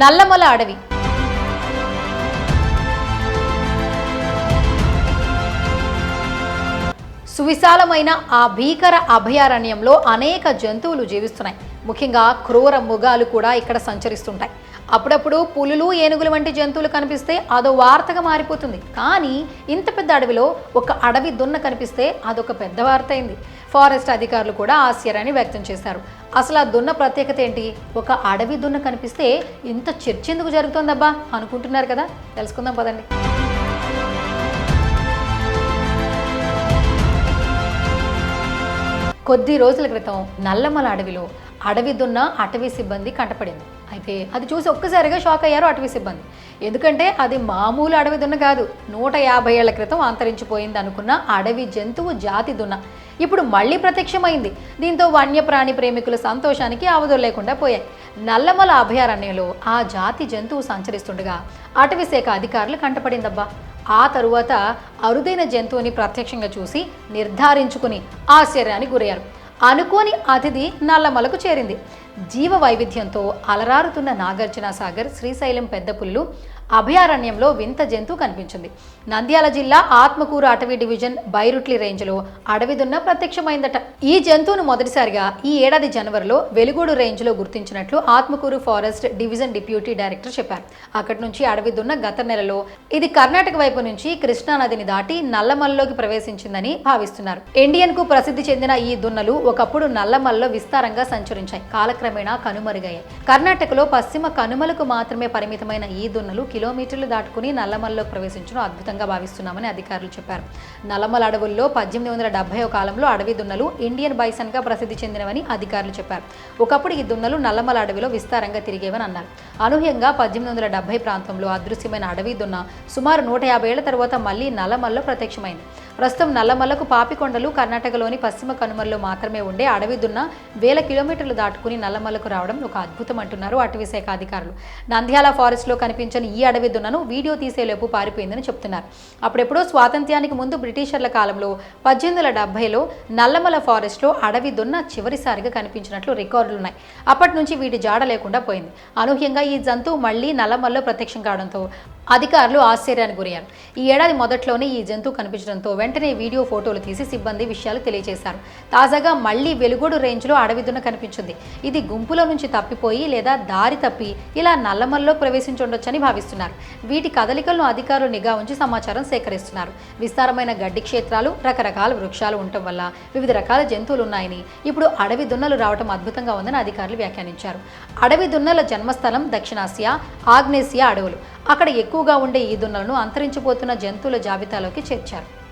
నల్లమల అడవి. సువిశాలమైన ఆ భీకర అభయారణ్యంలో అనేక జంతువులు జీవిస్తున్నాయి. ముఖ్యంగా క్రూర మృగాలు కూడా ఇక్కడ సంచరిస్తుంటాయి. అప్పుడప్పుడు పులులు ఏనుగులు వంటి జంతువులు కనిపిస్తే అదో వార్తగా మారిపోతుంది. కానీ ఇంత పెద్ద అడవిలో ఒక అడవి దున్న కనిపిస్తే అదొక పెద్ద వార్త అయింది. ఫారెస్ట్ అధికారులు కూడా ఆశ్చర్యాన్ని వ్యక్తం చేశారు. అసలు ఆ దున్న ప్రత్యేకత ఏంటి? ఒక అడవి దున్న కనిపిస్తే ఇంత చర్చ ఎందుకు జరుగుతోందబ్బా? అనుకుంటున్నారు కదా? తెలుసుకుందాం పదండి. కొద్ది రోజుల క్రితం నల్లమల అడవిలో అడవి దున్న అటవీ సిబ్బంది కంటపడింది. అయితే అది చూసి ఒక్కసారిగా షాక్ అయ్యారు అటవీ సిబ్బంది. ఎందుకంటే అది మామూలు అడవి దున్న కాదు. నూట యాభై ఏళ్ళ క్రితం అంతరించిపోయింది అనుకున్న అడవి జంతువు జాతి దున్న. ఇప్పుడు మళ్ళీ ప్రత్యక్షమైంది. దీంతో వన్యప్రాణి ప్రేమికుల సంతోషానికి అవధులు లేకుండా పోయాయి. నల్లమల అభయారణ్యంలో ఆ జాతి జంతువు సంచరిస్తుండగా అటవీ శాఖ అధికారులు కంటపడిందబ్బా. ఆ తరువాత అరుదైన జంతువుని ప్రత్యక్షంగా చూసి నిర్ధారించుకుని ఆశ్చర్యానికి గురయ్యారు. అనుకోని అతిథి నల్లమలకు చేరింది. జీవ వైవిధ్యంతో అలరారుతున్న నాగార్జున సాగర్ శ్రీశైలం పెద్ద పుల్లు అభయారణ్యంలో వింత జంతువు కనిపించింది. నంద్యాల జిల్లా ఆత్మకూరు అటవీ డివిజన్ బైరుట్లి రేంజ్లో అడవిదున్న ప్రత్యక్షమైందట. ఈ జంతువును మొదటిసారిగా ఈ ఏడాది జనవరిలో వెలుగూడు రేంజ్లో గుర్తించినట్లు Atmakur forest division deputy director చెప్పారు. అక్కడి నుంచి అడవిదున్న గత నెలలో ఇది కర్ణాటక వైపు నుంచి కృష్ణా నదిని దాటి నల్లమల్లోకి ప్రవేశించిందని భావిస్తున్నారు. ఇండియన్కు ప్రసిద్ధి చెందిన ఈ దున్నలు ఒకప్పుడు నల్లమల్లో విస్తారంగా సంచరించాయి. కాలక కాలక్రమేణా కనుమరుగయ్యాయి. కర్ణాటకలో పశ్చిమ కనుమలకు మాత్రమే పరిమితమైన ఈ దున్నలు కిలోమీటర్లు దాటుకుని నల్లమల్లో ప్రవేశించడం అద్భుతంగా భావిస్తున్నామని అధికారులు చెప్పారు. నల్లమల అడవుల్లో పద్దెనిమిది వందల డెబ్బై కాలంలో అడవి దున్నలు ఇండియన్ బైసన్గా ప్రసిద్ధి చెందినవని అధికారులు చెప్పారు. ఒకప్పుడు ఈ దున్నలు నల్లమల అడవిలో విస్తారంగా తిరిగేవని అన్నారు. అనూహ్యంగా పద్దెనిమిది వందల డెబ్బై ప్రాంతంలో అదృశ్యమైన అడవి దున్న సుమారు నూట యాభై ఏళ్ళ తర్వాత మళ్ళీ నల్లమల్లో ప్రత్యక్షమైంది. ప్రస్తుతం నల్లమల్లకు పాపికొండలు కర్ణాటకలోని పశ్చిమ కనుమల్లో మాత్రమే ఉండే అడవి దున్న వేల కిలోమీటర్లు దాటుకుని నల్లమల్లకు రావడం ఒక అద్భుతం అంటున్నారు అటవీ శాఖ అధికారులు. నంద్యాల ఫారెస్ట్లో కనిపించని ఈ అడవి దున్నను వీడియో తీసేలోపు పారిపోయిందని చెప్తున్నారు. అప్పుడెప్పుడో స్వాతంత్ర్యానికి ముందు బ్రిటిషర్ల కాలంలో పద్దెనిమిది వందల డెబ్బైలో నల్లమల ఫారెస్ట్లో అడవి దున్న చివరిసారిగా కనిపించినట్లు రికార్డులు ఉన్నాయి. అప్పటి నుంచి వీటి జాడ లేకుండా పోయింది. అనూహ్యంగా ఈ జంతువు మళ్ళీ నల్లమల్లో ప్రత్యక్షం కావడంతో అధికారులు ఆశ్చర్యానికి గురయ్యారు. ఈ ఏడాది మొదట్లోనే ఈ జంతువు కనిపించడంతో వెంటనే వీడియో ఫోటోలు తీసి సిబ్బంది విషయాలు తెలియజేశారు. తాజాగా మళ్ళీ వెలుగోడు రేంజ్లో అడవి దున్న కనిపించింది. ఇది గుంపులో నుంచి తప్పిపోయి లేదా దారి తప్పి ఇలా నల్లమల్లో ప్రవేశించుండొచ్చని భావిస్తున్నారు. వీటి కదలికలను అధికారులు నిఘా ఉంచి సమాచారం సేకరిస్తున్నారు. విస్తారమైన గడ్డి క్షేత్రాలు రకరకాల వృక్షాలు ఉండటం వల్ల వివిధ రకాల జంతువులు ఉన్నాయని ఇప్పుడు అడవి దున్నలు రావడం అద్భుతంగా ఉందని అధికారులు వ్యాఖ్యానించారు. అడవి దున్నల జన్మస్థలం దక్షిణాసియా ఆగ్నేసియా అడవులు. అక్కడ ఎక్కువగా ఉండే ఈ దున్నలను అంతరించిపోతున్న జంతువుల జాబితాలోకి చేర్చారు.